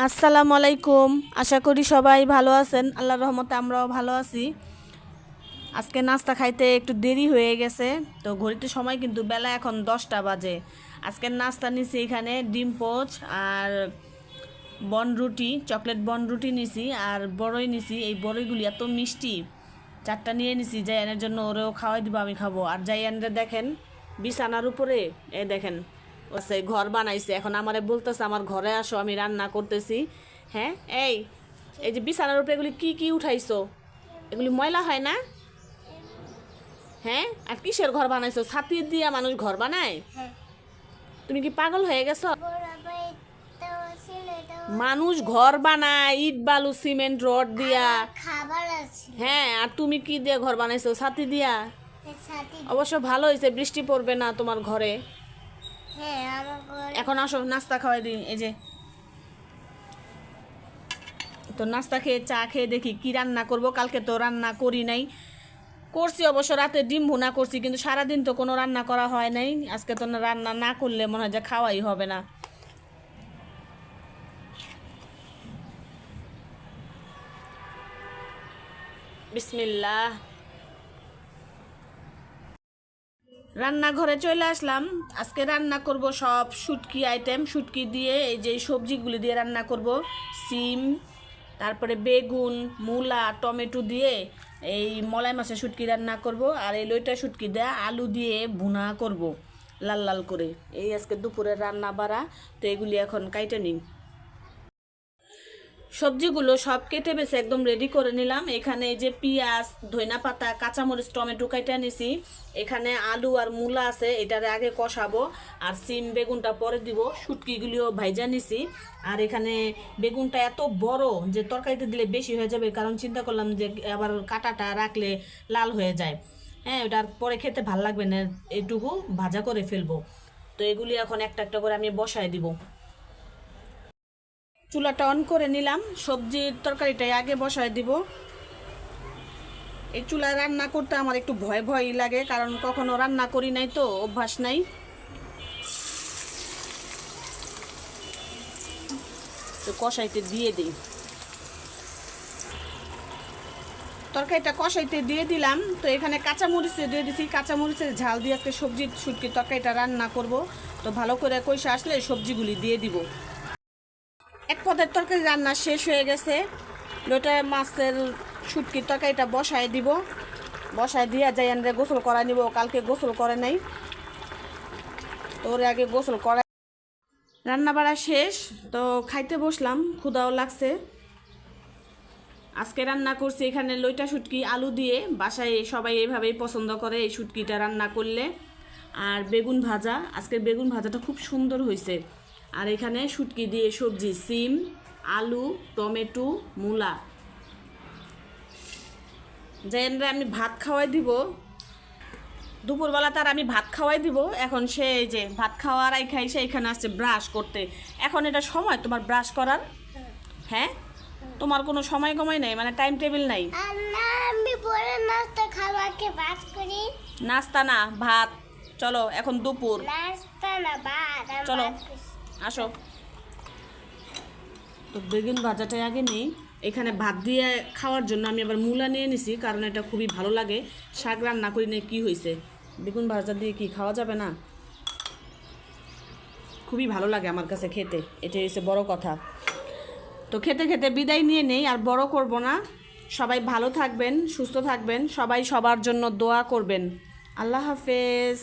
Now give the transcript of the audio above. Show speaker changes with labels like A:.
A: আসসালামু আলাইকুম আশা করি সবাই ভালো আছেন। আল্লাহর রহমতে আমরাও ভালো আছি। আজকে নাস্তা খাইতে একটু দেরি হয়ে গেছে, তো ঘড়িতে সময় কিন্তু বেলা এখন দশটা বাজে। আজকের নাস্তা নিছি এখানে ডিম পোচ আর বন রুটি, চকলেট বন রুটি নিছি আর বড়ই নিছি। এই বড়ইগুলি এত মিষ্টি, চারটা নিয়ে নিছি জাইয়ানের জন্য ওরেও খাওয়াই দিব, আমি খাব। আর জাইয়ানরে দেখেন, বিছানার উপরে এ দেখেন আছে ঘর বানাইছে। এখন আমারে বলতেছে আমার ঘরে আসো আমি রান্না করতেছি। হ্যাঁ? এই এই যে বিছানার উপরে এগুলি কি কি উঠাইছো? এগুলি ময়লা হয় না? হ্যাঁ? আর কিসের ঘর বানাইছো? ছাতি দিয়া মানুষ ঘর বানায়? তুমি কি পাগল হয়ে গেছো? মানুষ ঘর বানায় ইট বালু সিমেন্ট রড দিয়া।
B: খাবার আছে।
A: হ্যাঁ আর তুমি কি দিয়ে ঘর বানাইছো? ছাতি দিয়া? অবশ্য ভালো হয়েছে বৃষ্টি পড়বে না তোমার
B: হ্যাঁ ঘরে।
A: এখন আসো, নাস্তা খাওয়াই দিই, এই যে। তো নাস্তা খেয়ে, চা খেয়ে দেখি কি রান্না করব। কালকে তো রান্না করি নাই। করছি অবশ্য, রাতে ডিম ভুনা করছি, কিন্তু সারাদিন তো কোনো রান্না করা হয় নাই। আজকে তো রান্না না করলে মনে হয় যে খাওয়াই হবে না। বিসমিল্লাহ। রান্নাঘরে চলে আসলাম। আজকে রান্না করব সব শুটকি আইটেম শুটকি দিয়ে এই যে সবজিগুলি দিয়ে রান্না করব। সিম, তারপরে বেগুন, মূলা, টমেটো দিয়ে এই মলাই মাছের শুটকি রান্না করব আর এই লইটা শুটকি দিয়ে আলু দিয়ে ভুনা করব, লাল লাল করে। এই আজকে দুপুরের রান্না বাড়া তো এগুলি এখন কাইটে নিন সবজিগুলো সব কেটে বেছে একদম রেডি করে নিলাম। এখানে এই যে পেঁয়াজ ধইনা পাতা কাঁচামরিচ, টমেটো কাইটা নিছি। এখানে আলু আর মূলা আছে, এটারে আগে কষাবো। আর সিম বেগুনটা পরে দিব, শুটকিগুলিও ভাইজা নিছি। আর এখানে বেগুনটা এত বড় যে তরকারিতে দিলে বেশি হয়ে যাবে, কারণ চিন্তা করলাম যে আবার কাটাটা রাখলে লাল হয়ে যায়। হ্যাঁ ওটা আর পরে খেতে ভালো লাগবে না, এটুকু ভাজা করে ফেলব। তো এগুলি এখন একটা একটা করে আমি বসায় দিব। চুলাটা অন করে নিলাম। সবজির তরকারিটাই আগে বসায় দিব। এই চুলায় রান্না করতে আমার একটু ভয় ভয় লাগে, কারণ কখনো রান্না করি নাই তো, অভ্যাস নাই। তো কষাইতে দিয়ে দিই। তরকারিটা কষাইতে দিয়ে দিলাম। তো এখানে কাঁচামরিচে দিয়ে দিছি। কাঁচামরিচের ঝাল দিয়ে আজকে সবজি শুটকি তরকারিটা রান্না করব। তো ভালো করে কষে আসলে সবজিগুলি দিয়ে দিব। এক পদের তরকারি রান্না শেষ হয়ে গেছে। লোটা, মাছের শুটকির তরকারিটা বসায় দিব। বসায় দিয়া যাই আমরা গোসল করা নিব। কালকে গোসল করে নাই। তো ওর আগে গোসল করা রান্না বাড়া শেষ। তো খাইতে বসলাম ক্ষুদাও লাগছে। আজকে রান্না করছি এখানে লইটা শুটকি, আলু দিয়ে। বাসায় সবাই এইভাবেই পছন্দ করে এই শুটকিটা রান্না করলে। আর বেগুন ভাজা। আজকের বেগুন ভাজাটা খুব সুন্দর হয়েছে আর এখানে শুটকি দিয়ে সবজি সিম আলু টমেটো মূলা। জেনরা আমি ভাত খাওয়াই দিব। দুপুরবেলা তার আমি ভাত খাওয়াই দিব। এখন সে এই যে ভাত খাওয়ার আই খাই সে এখানে আসছে ব্রাশ করতে। এখন এটা সময় তোমার ব্রাশ করার? হ্যাঁ? তোমার কোনো সময় কমাই নাই? মানে টাইম টেবিল নাই?
B: আমি পরে নাস্তা করি।
A: না ভাত। চলো এখন দুপুর।
B: নাস্তা না ভাত
A: চলো। আসো। তো বেগুন ভাজাটাই আগে নেই। এখানে ভাত দিয়ে খাওয়ার জন্য আমি আবার মূলা নিয়ে নিছি, কারণ এটা খুবই ভালো লাগে। শাক রান্না করি নিয়ে কী হয়েছে বেগুন ভাজা দিয়ে কি খাওয়া যাবে না? খুবই ভালো লাগে আমার কাছে খেতে, এটাই হচ্ছে বড় কথা। তো খেতে খেতে বিদায় নিয়ে নেই, আর বড় করব না। সবাই ভালো থাকবেন, সুস্থ থাকবেন, সবাই সবার জন্য দোয়া করবেন। আল্লাহ হাফেজ।